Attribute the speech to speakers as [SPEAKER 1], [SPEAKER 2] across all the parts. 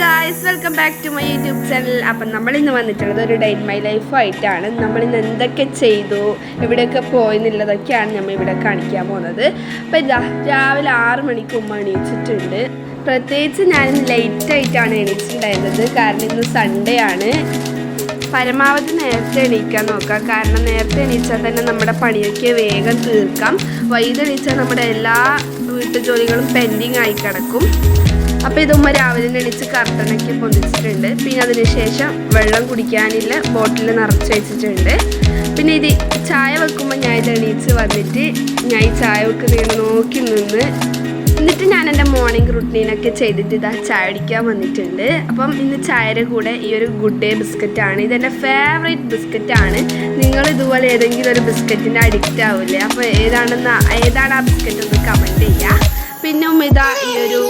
[SPEAKER 1] Guys welcome back to my YouTube channel അപ്പം നമ്മളിന്ന് വന്നിട്ടുള്ളത് ഒരു ഡേ ഇൻ മൈ ലൈഫ് ആയിട്ടാണ്. നമ്മൾ ഇന്ന് എന്തൊക്കെ ചെയ്തു എവിടെയൊക്കെ പോയി എന്നുള്ളതൊക്കെയാണ് നമ്മൾ ഇവിടെ കാണിക്കാൻ പോകുന്നത്. അപ്പം രാവിലെ ആറ് മണിക്ക് മുമ്പ് എണീച്ചിട്ടുണ്ട്. പ്രത്യേകിച്ച് ഞാൻ ലേറ്റ് ആയിട്ടാണ് എണീച്ചിട്ടുണ്ടായിരുന്നത്. കാരണം ഇന്ന് സൺഡേ ആണ്. പരമാവധി നേരത്തെ എണീക്കാൻ നോക്കാം. കാരണം നേരത്തെ എണീച്ചാൽ തന്നെ നമ്മുടെ പണിയൊക്കെ വേഗം തീർക്കാം. വൈകിട്ട് എണീച്ചാൽ നമ്മുടെ എല്ലാ വീട്ടുജോലികളും പെൻഡിങ് ആയി കിടക്കും. അപ്പോൾ ഇത് രാവിലെ എണീച്ച് കർട്ടനൊക്കെ പൊന്തിച്ചിട്ടുണ്ട് പിന്നെ അതിന് ശേഷം വെള്ളം കുടിക്കാനില്ല ബോട്ടിൽ നിറച്ച് വെച്ചിട്ടുണ്ട്. പിന്നെ ഇത് ചായ വെക്കുമ്പോൾ ഞാൻ ഇത് എണീച്ച് വന്നിട്ട് ഞാൻ ഈ ചായ വെക്കുന്നതിന് നോക്കി നിന്ന് എന്നിട്ട് ഞാൻ എന്റെ മോർണിംഗ് റുട്ടീനൊക്കെ ചെയ്തിട്ട് ഇതാ ചായ അടിക്കാൻ വന്നിട്ടുണ്ട്. അപ്പം ഇന്ന് ചായയുടെ കൂടെ ഈ ഒരു ഗുഡ് ഡേ ബിസ്ക്കറ്റാണ് ഇതെന്റെ ഫേവറേറ്റ് ബിസ്ക്കറ്റാണ് നിങ്ങൾ ഇതുപോലെ ഏതെങ്കിലും ഒരു ബിസ്ക്കറ്റിന്റെ അഡിക്റ്റ് ആവില്ലേ അപ്പോൾ ഏതാണെന്ന് ഏതാണ് ആ ബിസ്ക്കറ്റ് ഒന്ന് കമന്റ് ചെയ്യുക പിന്നെ ഇതാ ഈ ഒരു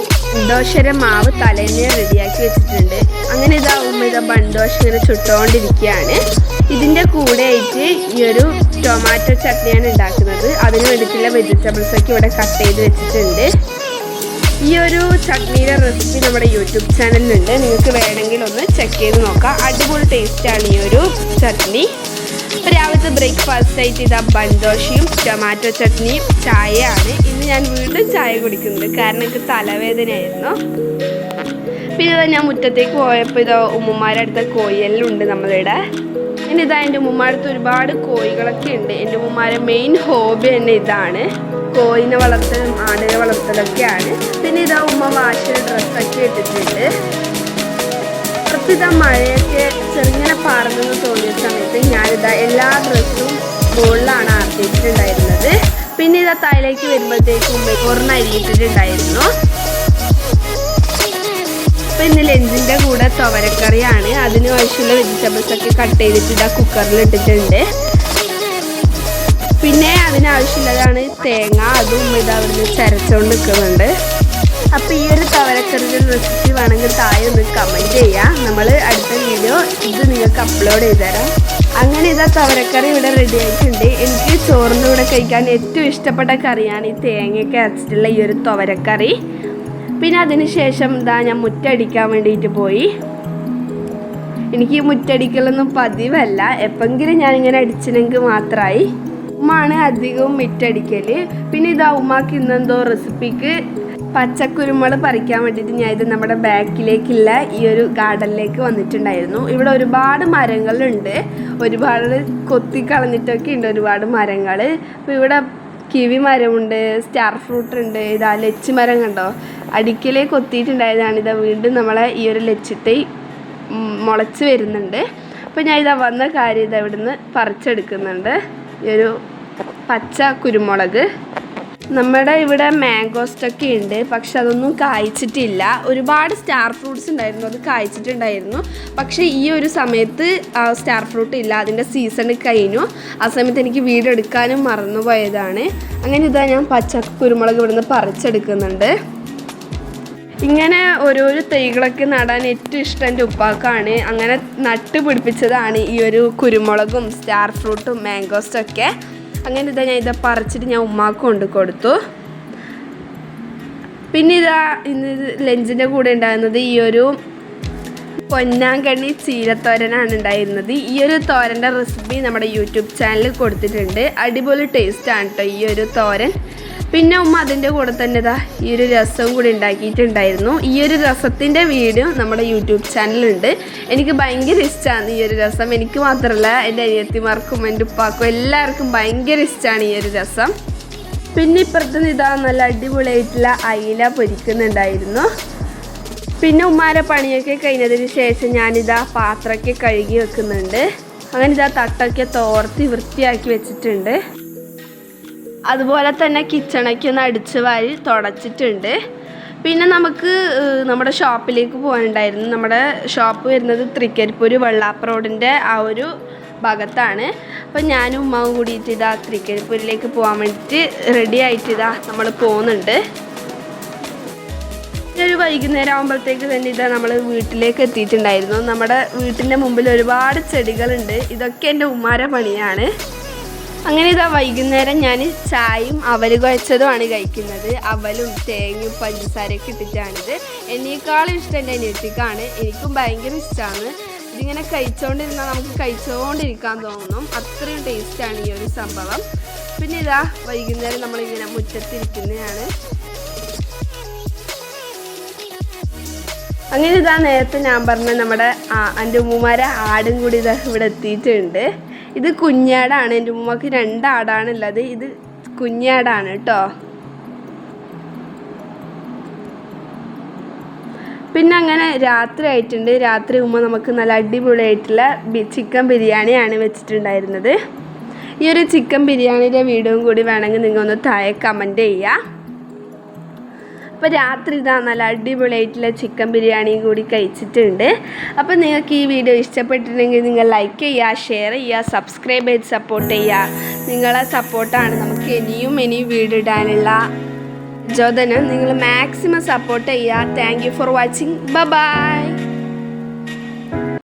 [SPEAKER 1] ദോശയുടെ മാവ് തലേന്ന് റെഡിയാക്കി വെച്ചിട്ടുണ്ട്. അങ്ങനെ ഇതാ ഉമ്മ ഇതാ ബണ്ടോശ ഇങ്ങനെ ചുട്ടുകൊണ്ടിരിക്കുകയാണ് ഇതിന്റെ കൂടെ ആയിട്ട് ഈ ഒരു ടൊമാറ്റോ ചട്നിയാണ് ഉണ്ടാക്കുന്നത്. അതിന് വേണ്ടിയിട്ടുള്ള വെജിറ്റബിൾസ് ഒക്കെ ഇവിടെ കട്ട് ചെയ്ത് വെച്ചിട്ടുണ്ട്. ഈ ഒരു ചട്നിയുടെ റെസിപ്പി നമ്മുടെ യൂട്യൂബ് ചാനലിലുണ്ട്. നിങ്ങൾക്ക് വേണമെങ്കിൽ ഒന്ന് ചെക്ക് ചെയ്ത് നോക്കാം. അടിപൊളി ടേസ്റ്റാണ് ഈ ഒരു ചട്നി. രാവിലത്തെ ബ്രേക്ക്ഫാസ്റ്റ് ആയിട്ട് ഇതാ ബൺദോശയും ടൊമാറ്റോ ചട്നിയും ചായയാണ്. ഞാൻ വീണ്ടും ചായ കുടിക്കുന്നത് കാരണം എനിക്ക് തലവേദനയായിരുന്നു. പിന്നെ ഞാൻ മുറ്റത്തേക്ക് പോയപ്പോൾ ഇതാ ഉമ്മമാരുടെ അടുത്ത കോയിലുണ്ട് നമ്മളിവിടെ. പിന്നെ ഇതാ എന്റെ ഉമ്മമാരുടെ അടുത്ത് ഒരുപാട് കോഴികളൊക്കെ ഉണ്ട്. എന്റെ ഉമ്മമാരുടെ മെയിൻ ഹോബി തന്നെ ഇതാണ്. കോയിനെ വളർത്തലും ആടിനെ വളർത്തലൊക്കെയാണ്. പിന്നെ ഇതാ ഉമ്മ വാശിയുടെ ഡ്രസ്സൊക്കെ ഇട്ടിട്ടുണ്ട്. കുറച്ച് ഇതാ മഴയൊക്കെ ചെറുങ്ങനെ പാർന്നെന്ന് തോന്നിയ സമയത്ത് ഞാനിതാ എല്ലാ ഡ്രസ്സും ബോളിലാണ് ആർത്തിച്ചിട്ടുണ്ടായിരുന്നത് പിന്നെ ഇതാ താഴേക്ക് വരുമ്പോഴത്തേക്കും ഒരെണ്ണം അരിയിട്ടിട്ടുണ്ടായിരുന്നു അപ്പൊ ഇന്ന് ലഞ്ചിന്റെ കൂടെ തുവരക്കറിയാണ് അതിന് ആവശ്യമുള്ള വെജിറ്റബിൾസ് ഒക്കെ കട്ട് ചെയ്തിട്ട് ആ കുക്കറിൽ ഇട്ടിട്ടുണ്ട്. പിന്നെ അതിനാവശ്യമുള്ളതാണ് തേങ്ങ. അതും ഇത് അവിടുന്ന് ചരച്ചുകൊണ്ട് നിൽക്കുന്നുണ്ട് അപ്പോൾ ഈ ഒരു തവരക്കറിയുടെ റെസിപ്പി വേണമെങ്കിൽ താഴെ ഒന്ന് കമന്റ് ചെയ്യാം. നമ്മൾ അടുത്ത വീഡിയോ ഇത് നിങ്ങൾക്ക് അപ്ലോഡ് ചെയ്ത് തരാം അങ്ങനെ ഇതാ തവരക്കറി ഇവിടെ റെഡി ആയിട്ടുണ്ട്. എനിക്ക് ചോറിന്റെ കൂടെ കഴിക്കാൻ ഏറ്റവും ഇഷ്ടപ്പെട്ട കറിയാണ് ഈ തേങ്ങയൊക്കെ അരച്ചിട്ടുള്ള ഈ ഒരു തവരക്കറി പിന്നെ അതിന് ശേഷം ഇതാ ഞാൻ മുറ്റടിക്കാൻ വേണ്ടിയിട്ട് പോയി. എനിക്ക് ഈ മുറ്റടിക്കലൊന്നും പതിവല്ല. എപ്പെങ്കിലും ഞാനിങ്ങനെ അടിച്ചിനെങ്കിൽ മാത്രമായി ഉമ്മാണ് അധികവും മുറ്റടിക്കൽ പിന്നെ ഇതാ ഉമ്മാക്ക് ഇന്നെന്തോ റെസിപ്പിക്ക് പച്ചക്കുരുമുളക് പറിക്കാൻ വേണ്ടിയിട്ട് ഞാൻ ഇത് നമ്മുടെ ബാക്കിലേക്കുള്ള ഈ ഒരു ഗാർഡനിലേക്ക് വന്നിട്ടുണ്ടായിരുന്നു. ഇവിടെ ഒരുപാട് മരങ്ങളുണ്ട്. ഒരുപാട് കൊത്തി കളഞ്ഞിട്ടൊക്കെ ഉണ്ട് ഒരുപാട് മരങ്ങൾ അപ്പോൾ ഇവിടെ കിവി മരമുണ്ട് സ്റ്റാർ ഫ്രൂട്ട് ഉണ്ട്. ഇതാ ലച്ച് മരം കണ്ടോ? അടിക്കലേ കൊത്തിയിട്ടുണ്ടായതാണ്. ഇതാ വീണ്ടും നമ്മളെ ഈ ഒരു ലച്ചിത്തൈ മുളച്ച് വരുന്നുണ്ട്. അപ്പോൾ ഞാൻ ഇതാ വന്ന കാര്യം ഇതാ ഇവിടുന്ന് പറിച്ചെടുക്കുന്നുണ്ട്. ഈ ഒരു പച്ച കുരുമുളക്. നമ്മുടെ ഇവിടെ മാംഗോസ്റ്റൊക്കെ ഉണ്ട്. പക്ഷെ അതൊന്നും കായ്ച്ചിട്ടില്ല. ഒരുപാട് സ്റ്റാർ ഫ്രൂട്ട്സ് ഉണ്ടായിരുന്നു. അത് കായ്ച്ചിട്ടുണ്ടായിരുന്നു. പക്ഷേ ഈ ഒരു സമയത്ത് സ്റ്റാർ ഫ്രൂട്ട് ഇല്ല. അതിന്റെ സീസൺ കഴിഞ്ഞു. ആ സമയത്ത് എനിക്ക് വീടെടുക്കാനും മറന്നുപോയതാണ്. അങ്ങനെ ഇതാ ഞാൻ പച്ച കുരുമുളക് ഇവിടുന്ന് പറിച്ചെടുക്കുന്നുണ്ട്. ഇങ്ങനെ ഓരോരോ തൈകളൊക്കെ നടാൻ ഏറ്റവും ഇഷ്ടം എന്റെ ഉപ്പാക്കാണ്. അങ്ങനെ നട്ട് പിടിപ്പിച്ചതാണ് ഈ ഒരു കുരുമുളകും സ്റ്റാർ ഫ്രൂട്ടും മാംഗോസ്റ്റൊക്കെ അങ്ങനെ ഇതാ ഞാൻ ഇതാ പറിച്ചിട്ട് ഞാൻ ഉമ്മാക്ക് കൊണ്ട് കൊടുത്തു. പിന്നെ ഇതാ ഇന്ന് ലഞ്ചിന്റെ കൂടെ ഉണ്ടായിരുന്നത് ഈ ഒരു പൊന്നാങ്കണ്ണി ചീരത്തോരനാണ് ഉണ്ടായിരുന്നത്. ഈ ഒരു തോരന്റെ റെസിപ്പി നമ്മുടെ യൂട്യൂബ് ചാനലിൽ കൊടുത്തിട്ടുണ്ട്. അടിപൊളി ടേസ്റ്റാണ് കേട്ടോ ഈ ഒരു തോരൻ. പിന്നെ ഉമ്മ അതിന്റെ കൂടെ തന്നെ ഇതാ ഈ ഒരു രസവും കൂടി ഉണ്ടാക്കിയിട്ടുണ്ടായിരുന്നു. ഈ ഒരു രസത്തിന്റെ വീഡിയോ നമ്മുടെ യൂട്യൂബ് ചാനലുണ്ട് എനിക്ക് ഭയങ്കര ഇഷ്ടമാണ് ഈ ഒരു രസം. എനിക്ക് മാത്രമല്ല എന്റെ അനിയത്തിമാർക്കും എന്റെ ഉപ്പാക്കും എല്ലാവർക്കും ഭയങ്കര ഇഷ്ടമാണ് ഈ ഒരു രസം. പിന്നെ ഇപ്പുറത്ത് ഇതാ നല്ല അടിപൊളിയായിട്ടുള്ള അയില പൊരിക്കുന്നുണ്ടായിരുന്നു. പിന്നെ ഉമ്മാരെ പണിയൊക്കെ കഴിഞ്ഞതിന് ശേഷം ഞാനിതാ പാത്രമൊക്കെ കഴുകി വെക്കുന്നുണ്ട്. അങ്ങനെ ഇതാ തട്ടൊക്കെ തോർത്തി വൃത്തിയാക്കി വെച്ചിട്ടുണ്ട്. അതുപോലെ തന്നെ കിച്ചണൊക്കെ ഒന്ന് അടിച്ച് വാരി തുടച്ചിട്ടുണ്ട്. പിന്നെ നമുക്ക് നമ്മുടെ ഷോപ്പിലേക്ക് പോകാനുണ്ടായിരുന്നു നമ്മുടെ ഷോപ്പ് വരുന്നത് തൃക്കരിപ്പൂര് വെള്ളാപ്പ് റോഡിന്റെ ആ ഒരു ഭാഗത്താണ്. അപ്പം ഞാനും ഉമ്മാവും കൂടിയിട്ട് ഇതാ തൃക്കരിപ്പൂരിലേക്ക് പോകാൻ വേണ്ടിയിട്ട് റെഡി ആയിട്ട് ഇതാ നമ്മൾ പോകുന്നുണ്ട്. ഒരു വൈകുന്നേരം ആകുമ്പോഴത്തേക്ക് തന്നെ ഇതാ നമ്മൾ വീട്ടിലേക്ക് എത്തിയിട്ടുണ്ടായിരുന്നു. നമ്മുടെ വീട്ടിന്റെ മുമ്പിൽ ഒരുപാട് ചെടികളുണ്ട്. ഇതൊക്കെ എന്റെ ഉമ്മാരെ പണിയാണ്. അങ്ങനെ ഇതാ വൈകുന്നേരം ഞാൻ ചായയും അവൽ കുഴച്ചതുമാണ് കഴിക്കുന്നത്. അവലും തേങ്ങയും പഞ്ചസാരയൊക്കെ ഇട്ടിട്ടാണിത്. എന്നേക്കാളും ഇഷ്ടം എന്റെ അനിയത്തിക്കാണ്. എനിക്കും ഭയങ്കര ഇഷ്ടമാണ് ഇതിങ്ങനെ കഴിച്ചുകൊണ്ടിരുന്നാൽ നമുക്ക് കഴിച്ചുകൊണ്ടിരിക്കാൻ തോന്നും. അത്രയും ടേസ്റ്റാണ് ഈ ഒരു സംഭവം. പിന്നെ ഇതാ വൈകുന്നേരം നമ്മളിങ്ങനെ മുറ്റത്തിരിക്കുന്നതാണ്. അങ്ങനെ ഇതാ നേരത്തെ ഞാൻ പറഞ്ഞ നമ്മുടെ എന്റെ ഉമ്മമാരെ ആടും കൂടി ഇതാ ഇവിടെ എത്തിയിട്ടുണ്ട്. ഇത് കുഞ്ഞാടാണ്. എന്റെ ഉമ്മക്ക് രണ്ട് ആടാണ് ഇത് കുഞ്ഞാടാണ് കേട്ടോ. പിന്നെ അങ്ങനെ രാത്രി ആയിട്ടുണ്ട്. രാത്രി ഉമ്മ നമുക്ക് നല്ല അടിപൊളിയായിട്ടുള്ള ചിക്കൻ ബിരിയാണിയാണ് വെച്ചിട്ടുണ്ടായിരുന്നത്. ഈ ഒരു ചിക്കൻ ബിരിയാണിയുടെ വീഡിയോയും കൂടി വേണമെങ്കിൽ നിങ്ങൾ ഒന്ന് താഴെ കമന്റ് ചെയ്യുക. അപ്പോൾ രാത്രി ഇതാ നല്ല അടിപൊളിയായിട്ടുള്ള ചിക്കൻ ബിരിയാണിയും കൂടി കഴിച്ചിട്ടുണ്ട്. അപ്പോൾ നിങ്ങൾക്ക് ഈ വീഡിയോ ഇഷ്ടപ്പെട്ടിട്ടുണ്ടെങ്കിൽ നിങ്ങൾ ലൈക്ക് ചെയ്യുക ഷെയർ ചെയ്യുക സബ്സ്ക്രൈബ് ചെയ്ത് സപ്പോർട്ട് ചെയ്യുക. നിങ്ങളെ സപ്പോർട്ടാണ് നമുക്ക് ഇനിയും ഇനിയും വീഡിയോ ഇടാനുള്ള ജോതനം നിങ്ങൾ മാക്സിമം സപ്പോർട്ട് ചെയ്യുക. താങ്ക് യു ഫോർ വാച്ചിങ് ബ ബൈ